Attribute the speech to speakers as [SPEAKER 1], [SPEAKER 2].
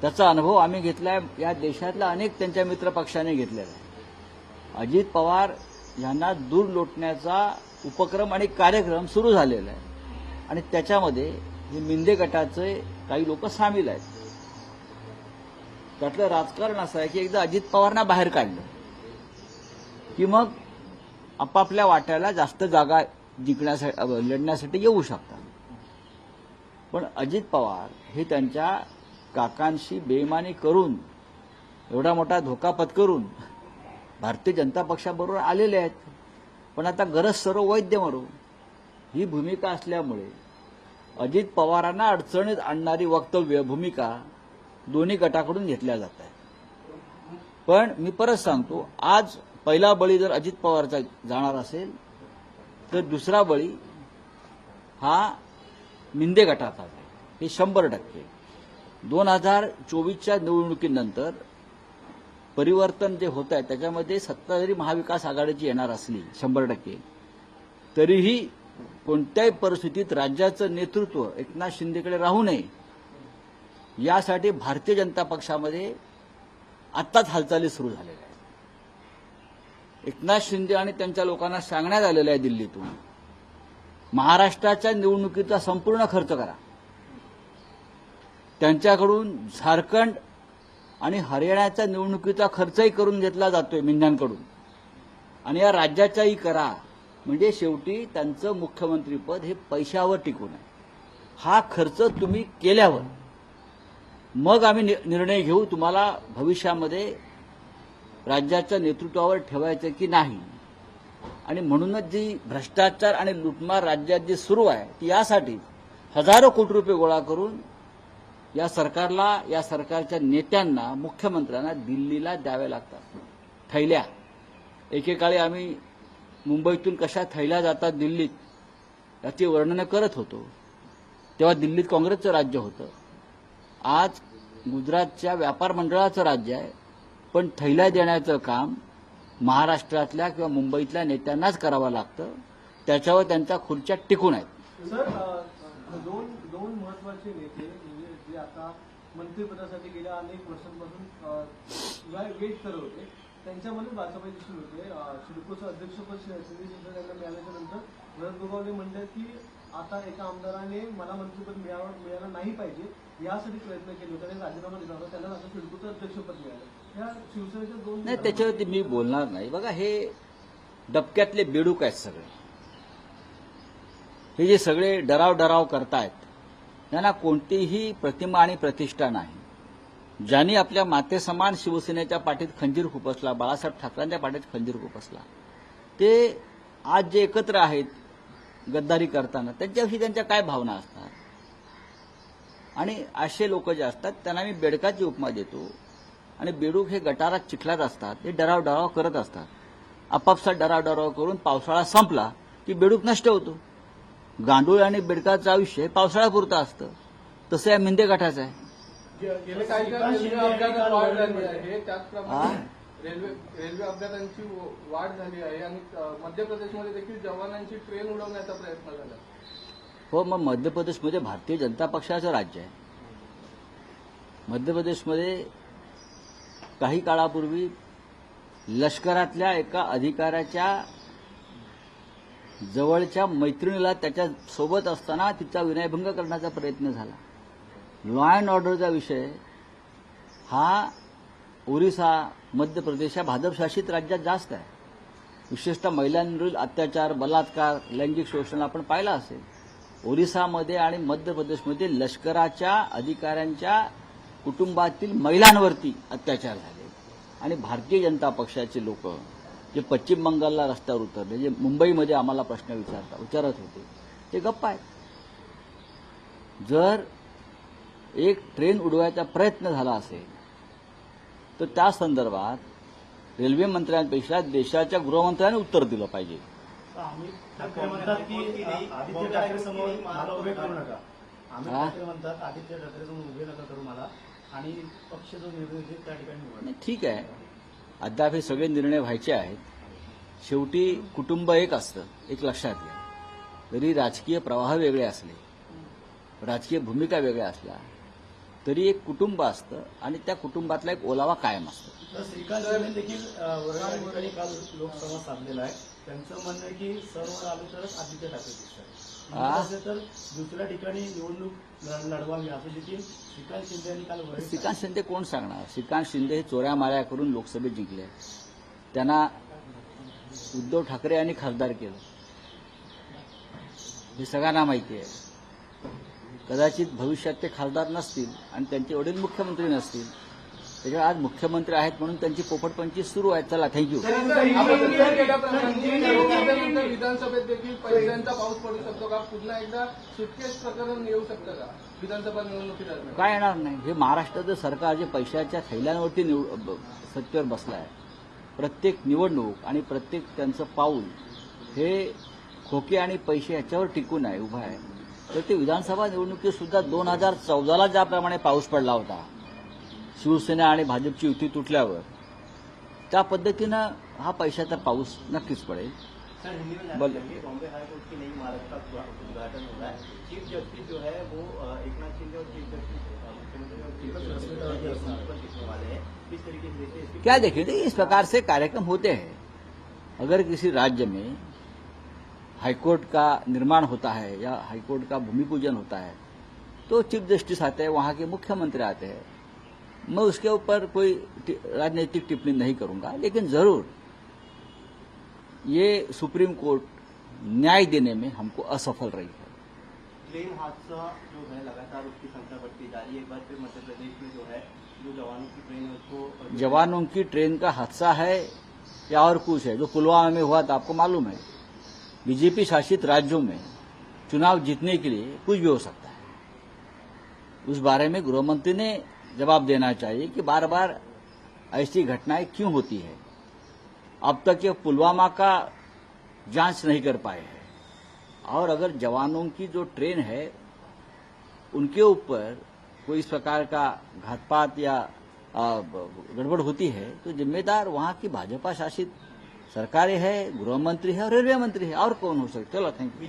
[SPEAKER 1] त्याचा अनुभव आम्ही घेतलाय. या देशातल्या अनेक त्यांच्या मित्र पक्षाने घेतलेला आहे. अजित पवार यांना दूर लोटण्याचा उपक्रम आणि कार्यक्रम सुरू झालेला आहे. आणि त्याच्यामध्ये हे मिंदे गटाचे काही लोक सामील आहेत. त्यातलं राजकारण असं आहे की एकदा अजित पवारांना बाहेर काढलं की मग आपापल्या वाट्याला जास्त जागा जिंकण्यासाठी लढण्यासाठी येऊ शकतात. पण अजित पवार हे त्यांच्या काकांशी बेईमानी करून एवढा मोठा धोका पत्करून भारतीय जनता पक्षाबरोबर आलेले आहेत. पण आता गरज सर्व वैद्य मारू. ही भूमिका असल्यामुळे अजित पवारांना अडचणीत आणणारी वक्तव्य भूमिका दोन्ही गटाकडून घेतल्या जात आहे पण मी परत सांगतो आज पहिला बळी जर अजित पवारचा जाणार असेल तर दुसरा बळी हा मिंदे गटाचा आहे. हे शंभर टक्के. दोन हजार चोवीसच्या निवडणुकीनंतर परिवर्तन जे होत आहे त्याच्यामध्ये सत्ता जरी महाविकास आघाडीची येणार असली शंभर टक्के तरीही कोणत्याही परिस्थितीत राज्याचं नेतृत्व एकनाथ शिंदेकडे राहू नये यासाठी भारतीय जनता पक्षामध्ये आत्ताच हालचाली सुरू झालेल्या आहेत. एकनाथ शिंदे आणि त्यांच्या लोकांना सांगण्यात आलेलं आहे दिल्लीतून महाराष्ट्राच्या निवडणुकीचा संपूर्ण खर्च करा. त्यांच्याकडून झारखंड आणि हरियाणाच्या निवडणुकीचा खर्चही करून घेतला जातोय मेंढ्यांकडून आणि या राज्याचाही करा. म्हणजे शेवटी त्यांचं मुख्यमंत्रीपद हे पैशावर टिकून आहे. हा खर्च तुम्ही केल्यावर मग आम्ही नि- निर्णय घेऊ तुम्हाला भविष्यामध्ये राज्याच्या नेतृत्वावर ठेवायचं की नाही. आणि म्हणूनच जी भ्रष्टाचार आणि लुटमार राज्यात जी सुरू आहे ती यासाठी हजारो कोटी रुपये गोळा करून या सरकारला या सरकारच्या नेत्यांना मुख्यमंत्र्यांना दिल्लीला द्याव्या लागतात. थैल्या. एकेकाळी आम्ही मुंबईतून कशा थैल्या जातात दिल्लीत याची वर्णनं करत होतो. तेव्हा दिल्लीत काँग्रेसचं राज्य होतं. आज गुजरातच्या व्यापार मंडळाचं राज्य आहे पण थैल्या देण्याचं काम महाराष्ट्रातल्या किंवा मुंबईतल्या नेत्यांनाच करावं लागतं. त्याच्यावर त्यांच्या खुर्च्या टिकून आहेत.
[SPEAKER 2] जे आता मंत्रिपदासाठी गेल्या अनेक वर्षांपासून वेट करत होते त्यांच्यामध्ये भाजपा दिसून होते सिडकोचं अध्यक्षपद शि- शिंदे शिंदे यांना मिळाल्याच्या नंतर भरत गोगावले म्हणतात की आता एका आमदाराने मला मंत्रिपद मिळावं मिळालं नाही पाहिजे यासाठी प्रयत्न केले होते आणि राजीनामा दिला होता. त्यांना आता सिडकोचं अध्यक्षपद मिळालं. या शिवसेनेच्या दोन
[SPEAKER 1] नाही त्याच्यावरती मी बोलणार नाही. बघा हे डबक्यातले बेडूक आहेत सगळे. हे जे सगळे डराव डराव करतायत यांना कोणतीही प्रतिमा आणि प्रतिष्ठा नाही. ज्यांनी आपल्या मातेसमान शिवसेनेच्या पाठीत खंजीर खुपसला बाळासाहेब ठाकरेंच्या पाठीत खंजीर खुपसला ते आज जे एकत्र आहेत गद्दारी करताना त्यांच्याविषयी त्यांच्या काय भावना असतात? आणि असे लोक जे असतात त्यांना मी बेडकाची उपमा देतो. आणि बेडूक हे गटारात चिखलात असतात ते डराव डराव करत असतात. आपापसात डराव डराव करून पावसाळा संपला की बेडूक नष्ट होतो. गांडूळ आणि बेडकाचं आयुष्य हे पावसाळ्यापुरतं असतं. तसं या मिंदे गटाचं आहे.
[SPEAKER 3] गेले काही काळ रेल्वे अपघातात वाढ झाली आहे.
[SPEAKER 1] हा?
[SPEAKER 3] त्याचप्रमाणे रेल्वे रेल्वे अपघातांची व- वाढ झाली आहे आणि मध्य प्रदेशमध्ये देखील जवानांची ट्रेन उडवण्याचा प्रयत्न झाला.
[SPEAKER 1] हो मग मध्य प्रदेशमध्ये भारतीय जनता पक्षाचं राज्य आहे. मध्य प्रदेशमध्ये काही काळापूर्वी लष्करातल्या एका अधिकाऱ्याच्या जवळच्या मैत्रिणीला त्याच्या सोबत असताना तिचा विनयभंग करण्याचा प्रयत्न झाला. लॉ अँड ऑर्डरचा विषय हा ओरिसा मध्य प्रदेश या भाजपशासित राज्यात जास्त आहे. विशेषतः महिलांवरील अत्याचार बलात्कार लैंगिक शोषण आपण पाहिलं असेल. ओरिसामध्ये आणि मध्य प्रदेशमध्ये लष्कराच्या अधिकाऱ्यांच्या कुटुंबातील महिलांवरती अत्याचार झाले. आणि भारतीय जनता पक्षाचे लोक जे पश्चिम बंगालला रस्त्यावर उतरले जे मुंबईमध्ये आम्हाला प्रश्न विचारता विचारत होते. ते गप्प आहेत. जर एक ट्रेन उडवायचा प्रयत्न झाला असेल तर त्या संदर्भात रेल्वे मंत्र्यांपेक्षा देशाच्या गृहमंत्र्यांनी उत्तर दिलं पाहिजे. ठीक आहे. अद्याप हे सगळे निर्णय व्हायचे आहेत. शेवटी कुटुंब एक असतं एक लक्षात घ्या. जरी राजकीय प्रवाह वेगळे असले राजकीय भूमिका वेगळ्या असल्या तरी एक कुटुंब असतं आणि त्या कुटुंबातला एक ओलावा कायम असतो.
[SPEAKER 4] श्रीकांत देखील अं, काल लोकसभा साधलेला आहे. त्यांचं म्हणणं की सर्व आले तरच आदित्य ठाकरे दिसतात. असेल तर दुसऱ्या ठिकाणी निवडणूक लढ- लढवावी असं देखील श्रीकांत शिंदे यांनी काल वरिष्ठ
[SPEAKER 1] श्रीकांत शिंदे कोण सांगणार? श्रीकांत शिंदे हे चोऱ्या माऱ्या करून लोकसभेत जिंकले. त्यांना उद्धव ठाकरे यांनी खासदार केलं. हे सगळ्यांना माहिती आहे. कदाचित भविष्यात ते खासदार नसतील आणि त्यांचे वडील मुख्यमंत्री नसतील. त्याच्यामुळे आज मुख्यमंत्री आहेत म्हणून त्यांची पोपटपंची सुरू आहे चला थँक्यू
[SPEAKER 3] विधानसभेत देखील पहिल्यांदा पाऊस पडू शकतो का? पुन्हा एकदा सुटकेस प्रकरण येऊ शकतं का? विधानसभा निवडणुकीदरम्यान
[SPEAKER 1] काय येणार नाही. हे महाराष्ट्राचं सरकार जे पैशाच्या थैल्यांवरती निव सत्तेवर बसलं आहे प्रत्येक निवडणूक आणि प्रत्येक त्यांचं पाऊल हे खोके आणि पैसे याच्यावर टिकून आहे उभं आहे. तर ते विधानसभा निवडणुकीत सुद्धा दोन हजार चौदाला ज्याप्रमाणे पाऊस पडला होता शिवसेना आणि भाजपची युती तुटल्यावर त्या पद्धतीनं हा पैशाचा पाऊस नक्कीच पडेल.
[SPEAKER 5] सर हिंदी में
[SPEAKER 1] बोल।
[SPEAKER 5] बॉम्बे हाईकोर्ट की नई इमारत का उद्घाटन हो रहा है। चीफ जस्टिस जो है वो अ, एकनाथ शिंदे और चीफ जस्टिस
[SPEAKER 1] क्या देखें देखिए, इस प्रकार से कार्यक्रम होते हैं। अगर किसी राज्य में हाईकोर्ट का निर्माण होता है या हाईकोर्ट का भूमि पूजन होता है तो चीफ जस्टिस आते हैं वहाँ के मुख्यमंत्री आते हैं। मैं उसके ऊपर कोई राजनीतिक टिप्पणी नहीं करूँगा लेकिन ज़रूर ये सुप्रीम कोर्ट न्याय देने में हमको असफल रही है।
[SPEAKER 5] ट्रेन हादसा जो है लगातार उसकी संख्या बढ़ती जा रही है। एक बार फिर मध्य प्रदेश में जो है जो जवानों की ट्रेन है उसको
[SPEAKER 1] जवानों की ट्रेन का हादसा है या और कुछ है? जो पुलवामा में हुआ था आपको मालूम है? बीजेपी शासित राज्यों में चुनाव जीतने के लिए कुछ भी हो सकता है। उस बारे में गृहमंत्री ने जवाब देना चाहिए कि बार बार ऐसी घटनाएँ क्यों होती है? अब तक ये पुलवामा का जाँच नहीं कर पाए हैं। और अगर जवानों की जो ट्रेन है, उनके ऊपर कोई इस प्रकार का घातपात या गड़बड़ होती है तो जिम्मेदार वहाँ की भाजपा शासित सरकारें है गृह मंत्री है और रेलवे मंत्री है। और कौन हो सकता चलो थैंक यू